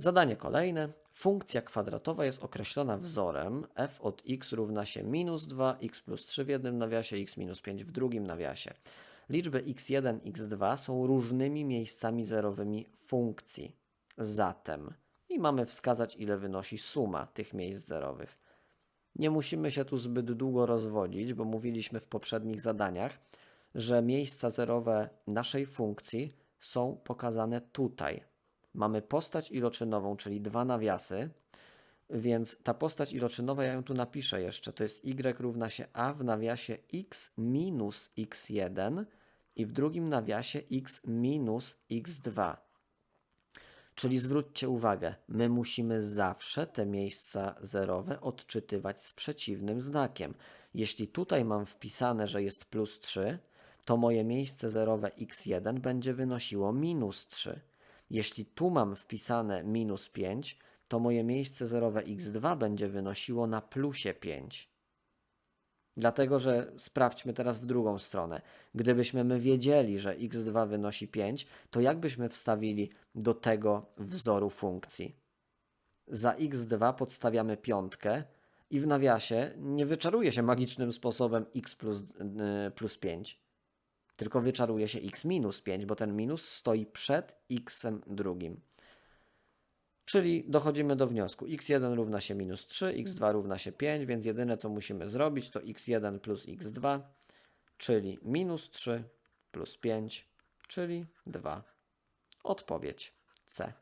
Zadanie kolejne. Funkcja kwadratowa jest określona wzorem f od x równa się minus 2, x plus 3 w jednym nawiasie, x minus 5 w drugim nawiasie. Liczby x1, x2 są różnymi miejscami zerowymi funkcji. Zatem i mamy wskazać, ile wynosi suma tych miejsc zerowych. Nie musimy się tu zbyt długo rozwodzić, bo mówiliśmy w poprzednich zadaniach, że miejsca zerowe naszej funkcji są pokazane tutaj. Mamy postać iloczynową, czyli dwa nawiasy, więc ta postać iloczynowa, ja ją tu napiszę jeszcze, to jest y równa się a w nawiasie x minus x1 i w drugim nawiasie x minus x2. Czyli zwróćcie uwagę, my musimy zawsze te miejsca zerowe odczytywać z przeciwnym znakiem. Jeśli tutaj mam wpisane, że jest plus 3, to moje miejsce zerowe x1 będzie wynosiło minus 3. Jeśli tu mam wpisane minus 5, to moje miejsce zerowe x2 będzie wynosiło na plusie 5. Dlatego, że sprawdźmy teraz w drugą stronę. Gdybyśmy my wiedzieli, że x2 wynosi 5, to jak byśmy wstawili do tego wzoru funkcji? Za x2 podstawiamy piątkę i w nawiasie nie wyczaruje się magicznym sposobem x plus, yy, plus 5, tylko wyczaruje się x minus 5, bo ten minus stoi przed x drugim. Czyli dochodzimy do wniosku x1 równa się minus 3, x2 równa się 5, więc jedyne co musimy zrobić to x1 plus x2, czyli minus 3 plus 5, czyli 2. Odpowiedź C.